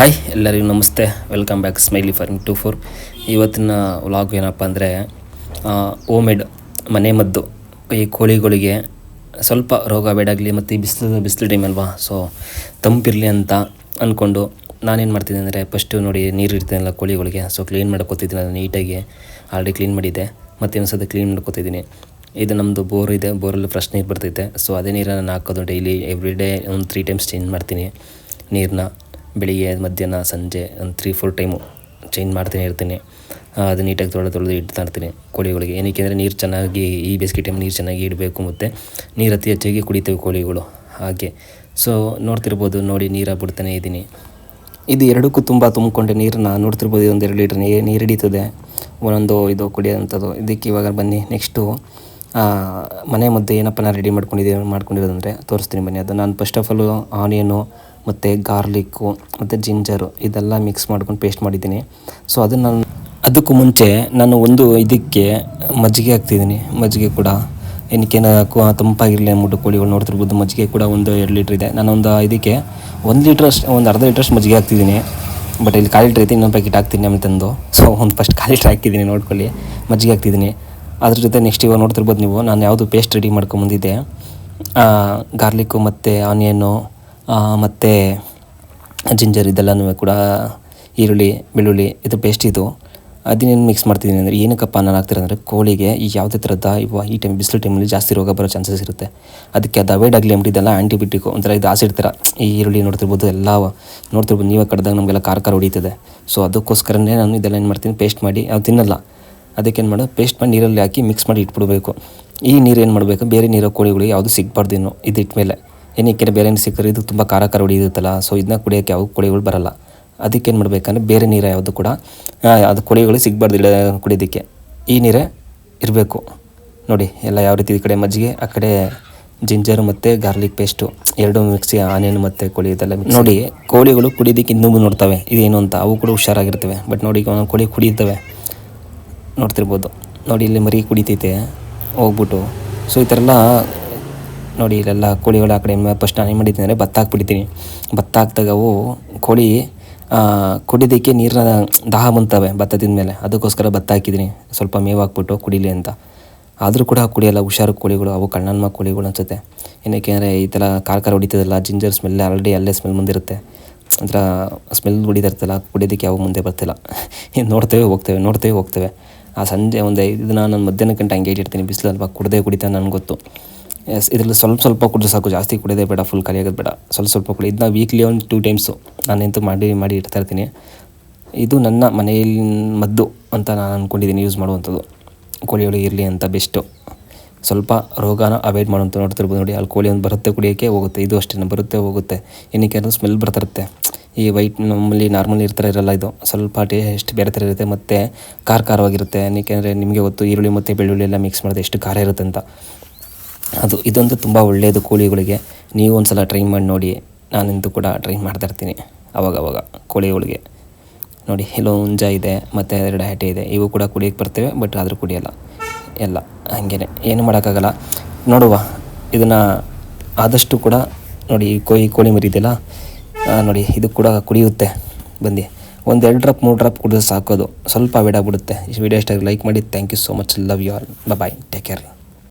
Hi ಎಲ್ಲರಿಗೂ ನಮಸ್ತೆ. Welcome back smiley farming two four ಇವತ್ತಿನ ವ್ಲಾಗ್ ಏನಪ್ಪ ಅಂದರೆ ಓಮೆಡ್ ಮನೆ ಮದ್ದು, ಈ ಕೋಳಿಗಳಿಗೆ ಸ್ವಲ್ಪ ರೋಗ ಬೇಡಾಗಲಿ ಮತ್ತು ಈ ಬಿಸಿಲು ಬಿಸಿಲು ಟೈಮ್ ಅಲ್ವಾ? ಸೊ ತಂಪಿರಲಿ ಅಂತ ಅಂದ್ಕೊಂಡು ನಾನೇನು ಮಾಡ್ತಿದ್ದೆ ಅಂದರೆ ಫಸ್ಟು ನೋಡಿ ನೀರು ಇರ್ತೀನಲ್ಲ ಕೋಳಿಗಳಿಗೆ. ಸೊ ಕ್ಲೀನ್ ಮಾಡ್ಕೊತಿದ್ದೀನಿ ಅದು ನೀಟಾಗಿ ಆಲ್ರೆಡಿ ಕ್ಲೀನ್ ಮಾಡಿದ್ದೆ. ಮತ್ತು ಇನ್ನೊಂದ್ಸತಿ ಕ್ಲೀನ್ ಮಾಡ್ಕೋತಿದ್ದೀನಿ. ಇದು ನಮ್ಮದು ಬೋರ್ ಇದೆ, ಬೋರಲ್ಲಿ ಫ್ರೆಶ್ ನೀರು ಬರ್ತೈತೆ. ಸೊ ಅದೇ ನೀರನ್ನು ನಾನು ಹಾಕೋದು ಡೈಲಿ ಎವ್ರಿ ಡೇ ಒಂದು ತ್ರೀ ಟೈಮ್ಸ್ ಚೇಂಜ್ ಮಾಡ್ತೀನಿ ನೀರನ್ನ ಬೆಳಿಗ್ಗೆ, ಮಧ್ಯಾಹ್ನ, ಸಂಜೆ, ಒಂದು ತ್ರೀ ಫೋರ್ ಟೈಮು ಚೇಂಜ್ ಮಾಡ್ತೀನಿ ಇರ್ತೀನಿ ಅದು ನೀಟಾಗಿ ತೊಳೆದು ತೊಳೆದು ಇಡ್ತಾ ಇರ್ತೀನಿ ಕೋಳಿಗಳಿಗೆ. ಏನಕ್ಕೆ ಅಂದರೆ ನೀರು ಚೆನ್ನಾಗಿ, ಈ ಬೇಸಿಗೆ ಟೈಮ್ ನೀರು ಚೆನ್ನಾಗಿ ಇಡಬೇಕು ಮತ್ತು ನೀರು ಅತಿ ಹೆಚ್ಚಾಗಿ ಕುಡಿತೇವೆ ಕೋಳಿಗಳು. ಹಾಗೆ. ಸೊ ನೋಡ್ತಿರ್ಬೋದು, ನೋಡಿ, ನೀರು ಬಿಡ್ತಾನೆ ಇದ್ದೀನಿ ಇದು ಎರಡಕ್ಕೂ ತುಂಬ ತುಂಬಿಕೊಂಡೆ ನೀರನ್ನ ನೋಡ್ತಿರ್ಬೋದು ಒಂದು ಎರಡು ಲೀಟ್ರ್ ನೀರು ನೀರು ಹಿಡಿತದೆ. ಒಂದೊಂದು ಇದು ಕುಡಿಯೋಂಥದ್ದು ಇದಕ್ಕೆ ಇವಾಗ ಬನ್ನಿ ನೆಕ್ಸ್ಟು ಮನೆ ಮದ್ದು ಏನಪ್ಪ ನಾನು ರೆಡಿ ಮಾಡ್ಕೊಂಡಿದ್ದೀನಿ ಮಾಡ್ಕೊಂಡಿರೋದಂದರೆ ತೋರಿಸ್ತೀನಿ ಬನ್ನಿ. ಅದು ನಾನು ಫಸ್ಟ್ ಆಫ್ ಆಲು ಆನಿಯನು ಮತ್ತು ಗಾರ್ಲಿಕ್ಕು, ಮತ್ತು ಜಿಂಜರು ಇದೆಲ್ಲ ಮಿಕ್ಸ್ ಮಾಡ್ಕೊಂಡು ಪೇಸ್ಟ್ ಮಾಡಿದ್ದೀನಿ. ಸೊ ಅದನ್ನು ನಾನು ಅದಕ್ಕೂ ಮುಂಚೆ ನಾನು ಒಂದು ಇದಕ್ಕೆ ಮಜ್ಜಿಗೆ ಹಾಕ್ತಿದ್ದೀನಿ, ಮಜ್ಜಿಗೆ ಕೂಡ. ಏನಕ್ಕೇನು ತಂಪಾಗಿರಲಿ ಅಂದ್ಬಿಟ್ಟು ಕೋಳಿಗಳು ನೋಡ್ತಿರ್ಬೋದು, ಮಜ್ಜಿಗೆ ಕೂಡ ಒಂದು ಎರಡು ಲೀಟ್ರ್ ಇದೆ. ನಾನೊಂದು ಇದಕ್ಕೆ ಒಂದು ಲೀಟ್ರ್ ಅಷ್ಟು, ಒಂದು ಅರ್ಧ ಲೀಟ್ರಷ್ಟು ಮಜ್ಜಿಗೆ ಹಾಕ್ತಿದ್ದೀನಿ. ಬಟ್ ಇಲ್ಲಿ ಕಾಲು ಲೀಟ್ರ್ ಐತೆ, ಇನ್ನೊಂದು ಪ್ಯಾಕೆಟ್ ಹಾಕ್ತೀನಿ ಅಂತ ತಂದು. ಸೊ ಒಂದು ಫಸ್ಟ್ ಕಾಲು ಲೀಟ್ರ್ ಹಾಕಿದ್ದೀನಿ, ನೋಡ್ಕೊಳ್ಳಿ. ಮಜ್ಜಿಗೆ ಹಾಕ್ತಿದ್ದೀನಿ. ಅದ್ರ ಜೊತೆ ನೆಕ್ಸ್ಟ್ ಇವಾಗ ನೋಡ್ತಿರ್ಬೋದು ನೀವು, ನಾನು ಯಾವುದು ಪೇಸ್ಟ್ ರೆಡಿ ಮಾಡ್ಕೊಂಬಂದಿದ್ದೆ ಗಾರ್ಲಿಕ್ಕು ಮತ್ತು ಆನಿಯನ್ನು ಮತ್ತು ಜಿಂಜರ್ ಇದೆಲ್ಲನೂ ಕೂಡ ಈರುಳ್ಳಿ, ಬೆಳ್ಳುಳ್ಳಿ, ಇದು ಪೇಸ್ಟ್ ಇದು ಅದನ್ನೇನು ಮಿಕ್ಸ್ ಮಾಡ್ತಿದ್ದೀನಿ ಅಂದರೆ ಏನಕ್ಕಪ್ಪ ನಾನು ಹಾಕ್ತಿರೋದಂದರೆ ಕೋಳಿಗೆ ಈ ಯಾವುದೇ ಥರದ ಇವ ಈ ಟೈಮ್ ಬಿಸಿಲು ಟೈಮಲ್ಲಿ ಜಾಸ್ತಿ ರೋಗ ಬರೋ ಚಾನ್ಸಸ್ ಇರುತ್ತೆ. ಅದಕ್ಕೆ ಅದು ಅವೈಡ್ ಆಗಲಿ ಅಂದ್ಬಿಟ್ಟು ಇದೆಲ್ಲ ಆ್ಯಂಟಿಬಯೋಟಿಕ್ ಒಂಥರ ಇದು ಆಸಿಡ್ ಈ ಈರುಳ್ಳಿ ನೋಡ್ತಿರ್ಬೋದು, ಎಲ್ಲ ನೋಡ್ತಿರ್ಬೋದು, ನೀವೇ ಕಡ್ದಾಗ ನಮಗೆಲ್ಲ ಖಾರ ಖಾರ ಹೊಡಿತದೆ. ಸೊ ಅದಕ್ಕೋಸ್ಕರನೇ ನಾನು ಇದೆಲ್ಲ ಏನು ಮಾಡ್ತೀನಿ ಪೇಸ್ಟ್ ಮಾಡಿ ಅದು ತಿನ್ನಲ್ಲ. ಅದಕ್ಕೆ ಏನು ಮಾಡೋದು ಪೇಸ್ಟ್ ಮಾಡಿ ನೀರಲ್ಲಿ ಹಾಕಿ ಮಿಕ್ಸ್ ಮಾಡಿ ಇಟ್ಬಿಡ್ಬೇಕು. ಈ ನೀರು ಏನು ಮಾಡಬೇಕು, ಬೇರೆ ನೀರು ಕೋಳಿಗಳಿಗೆ ಯಾವುದು ಸಿಗಬಾರ್ದು ಇನ್ನು ಇದಿಟ್ಟ ಇಟ್ಮೇಲೆ ಏನಕ್ಕೆ ಬೇರೆ ನೀರು ಸಿಕ್ಕರೆ ಇದು ತುಂಬ ಖಾರ ಖಾರ ಹೊಡಿಯುತ್ತಲ್ಲ ಸೊ ಇದನ್ನ ಕುಡಿಯೋಕ್ಕೆ ಯಾವ ಕೋಳಿಗಳು ಬರಲ್ಲ. ಅದಕ್ಕೆ ಏನು ಮಾಡಬೇಕಂದ್ರೆ ಬೇರೆ ನೀರು ಯಾವುದು ಕೂಡ ಅದು ಕೋಳಿಗಳು ಸಿಗಬಾರ್ದು ಇಡ ಕುಡಿಯೋದಕ್ಕೆ. ಈ ನೀರೇ ಇರಬೇಕು. ನೋಡಿ ಎಲ್ಲ ಯಾವ ರೀತಿ ಈ ಕಡೆ ಮಜ್ಜಿಗೆ ಆ ಕಡೆ ಜಿಂಜರು ಮತ್ತು ಗಾರ್ಲಿಕ್ ಪೇಸ್ಟು ಎರಡು ಮಿಕ್ಸಿ ಆನಿಯನ್ ಮತ್ತು ಕೋಳಿ ಇದೆಲ್ಲ. ನೋಡಿ ಕೋಳಿಗಳು ಕುಡಿಯೋದಕ್ಕೆ ಇನ್ನೂ ನೋಡ್ತವೆ. ಇದೇನು ಅಂತ ಅವು ಕೂಡ ಹುಷಾರಾಗಿರ್ತವೆ. ಬಟ್ ನೋಡಿ ಈಗ ಕೋಳಿ ಕುಡಿಯುತ್ತವೆ. ನೋಡ್ತಿರ್ಬೋದು. ನೋಡಿ ಇಲ್ಲಿ ಮರಿ ಕುಡಿತೈತೆ. ಹೋಗ್ಬಿಟ್ಟು. ಸೊ ಈ ಥರ ಎಲ್ಲ ನೋಡಿ ಇಲ್ಲೆಲ್ಲ ಕೋಳಿಗಳು ಆ ಕಡೆ ಫಸ್ಟ್ ನಾನು ಏನು ಮಾಡಿದ್ದೀನಿ ಅಂದರೆ ಭತ್ತ ಹಾಕ್ಬಿಟ್ಟಿದ್ದೀನಿ. ಭತ್ತ ಹಾಕ್ದಾಗ ಅವು ಕೋಳಿ ಆ, ಕುಡಿಯೋದಕ್ಕೆ ನೀರನ್ನ ದಾಹ ಬಂತವೆ ಭತ್ತ ತಿಂದಮೇಲೆ ಅದಕ್ಕೋಸ್ಕರ ಭತ್ತ ಹಾಕಿದ್ದೀನಿ. ಸ್ವಲ್ಪ ಮೇವು ಹಾಕ್ಬಿಟ್ಟು ಕುಡಿಲಿ ಅಂತ. ಆದರೂ ಕೂಡ ಕುಡಿಯಲ್ಲ ಹುಷಾರು ಕೋಳಿಗಳು ಅವು ಕಣ್ಣನ್ಮ ಕೋಳಿಗಳು ಅನಿಸುತ್ತೆ. ಏನಕ್ಕೆ ಅಂದರೆ ಈ ಥರ ಕಾರ್ಕಾರ ಹೊಡಿತದಲ್ಲ ಜಿಂಜರ್ ಸ್ಮೆಲ್ ಆಲ್ರೆಡಿ ಅಲ್ಲೇ ಸ್ಮೆಲ್ ಬಂದಿರುತ್ತೆ ಒಂಥರ ಸ್ಮೆಲ್ ಹೊಡಿತಾ ಕುಡಿಯೋದಕ್ಕೆ ಯಾವ ಮುಂದೆ ಬರ್ತಿಲ್ಲ. ಇನ್ನು ನೋಡ್ತೇವೆ ಹೋಗ್ತೇವೆ ನೋಡ್ತೇವೆ ಹೋಗ್ತೇವೆ. ಆ ಸಂಜೆ ಒಂದು ದಿನ ನಾನು ಮಧ್ಯಾಹ್ನ ಗಂಟೆ ಹಂಗೆ ಇಟ್ಟಿರ್ತೀನಿ. ಬಿಸಿಲಲ್ವಾ ಕುಡ್ದೇ ಕುಡಿತಾ ನನಗೆ ಗೊತ್ತು. ಎಸ್ ಇದರಲ್ಲಿ ಸ್ವಲ್ಪ ಸ್ವಲ್ಪ ಕುಡಿದ್ರೆ ಸಾಕು, ಜಾಸ್ತಿ ಕುಡಿಯೋದೇ ಬೇಡ ಫುಲ್ ಖಾಲಿ ಬೇಡ. ಸ್ವಲ್ಪ ಸ್ವಲ್ಪ ಕುಡಿ. ಇದನ್ನ ವೀಕ್ಲಿ ಒಂದು ಟೂ ಟೈಮ್ಸು ನಾನೆಂತೂ ಮಾಡಿ ಮಾಡಿ ಇಡ್ತಾ ಇರ್ತೀನಿ. ಇದು ನನ್ನ ಮನೆಯಲ್ಲಿ ಮದ್ದು ಅಂತ ನಾನು ಅಂದ್ಕೊಂಡಿದ್ದೀನಿ ಯೂಸ್ ಮಾಡುವಂಥದ್ದು. ಕೋಳಿಯೊಳಗೆ ಇರಲಿ ಅಂತ ಬೆಸ್ಟು ಸ್ವಲ್ಪ ರೋಗನ ಅವಾಯ್ಡ್ ಮಾಡುವಂಥ ನೋಡ್ತಿರ್ಬೋದು ನೋಡಿ, ಅಲ್ಲಿ ಕೋಳಿ ಒಂದು ಬರುತ್ತೆ ಕುಡಿಯೋಕ್ಕೆ ಹೋಗುತ್ತೆ. ಇದು ಅಷ್ಟೇ ಬರುತ್ತೆ, ಹೋಗುತ್ತೆ. ಏನಕ್ಕೆ ಅಂದರೆ ಸ್ಮೆಲ್ ಬರ್ತಿರುತ್ತೆ ಈ ವೈಟ್ ನಮ್ಮಲ್ಲಿ ನಾರ್ಮಲ್ ಇರ್ತಾರೆ, ಇರಲ್ಲ ಇದು. ಸ್ವಲ್ಪ ಟೇಸ್ಟ್ ಬೇರೆ ಥರ ಇರುತ್ತೆ, ಮತ್ತು ಖಾರ ಖಾರವಾಗಿರುತ್ತೆ. ಏನಕ್ಕೆ ಅಂದರೆ ನಿಮಗೆ ಗೊತ್ತು, ಈರುಳ್ಳಿ ಮತ್ತು ಬೆಳ್ಳುಳ್ಳಿ ಎಲ್ಲ ಮಿಕ್ಸ್ ಮಾಡಿದ್ರೆ ಎಷ್ಟು ಖಾರ ಇರುತ್ತೆ ಅಂತ. ಅದು ಇದೊಂದು ತುಂಬ ಒಳ್ಳೆಯದು ಕೋಳಿಗಳಿಗೆ. ನೀವು ಒಂದು ಸಲ ಟ್ರೈ ಮಾಡಿ ನೋಡಿ. ನಾನಂತೂ ಕೂಡ ಟ್ರೈ ಮಾಡ್ತಾ ಇರ್ತೀನಿ. ಅವಾಗ ಅವಾಗ ಕೋಳಿಗಳಿಗೆ. ನೋಡಿ ಎಲ್ಲೋ ಹುಂಜ ಇದೆ, ಮತ್ತು ಎರಡು ಹ್ಯಾಟೆ ಇದೆ. ಇವು ಕೂಡ ಕುಡಿಯೋಕ್ಕೆ ಬರ್ತೇವೆ ಬಟ್ ಆದರೂ ಕುಡಿಯಲ್ಲ. ಎಲ್ಲ, ಹಾಗೇನೆ. ಏನು ಮಾಡೋಕ್ಕಾಗಲ್ಲ. ನೋಡುವ, ಇದನ್ನು ಆದಷ್ಟು ಕೂಡ ನೋಡಿ, ಈ ಕೋಳಿ ಕೋಳಿ ಮರಿ ಇದೆಯಲ್ಲ ನೋಡಿ, ಇದು ಕೂಡ ಕುಡಿಯುತ್ತೆ. ಬಂದು ಒಂದು ಎರಡು ಡ್ರಾಪ್ ಮೂರು ಡ್ರಾಪ್ ಕುಡಿದ್ರೆ ಸಾಕೋದು. ಸ್ವಲ್ಪ ಆಗ್ಬಿಡುತ್ತೆ. ಈ ವಿಡಿಯೋ ಇಷ್ಟ ಲೈಕ್ ಮಾಡಿ. Thank you so much love you all bye take care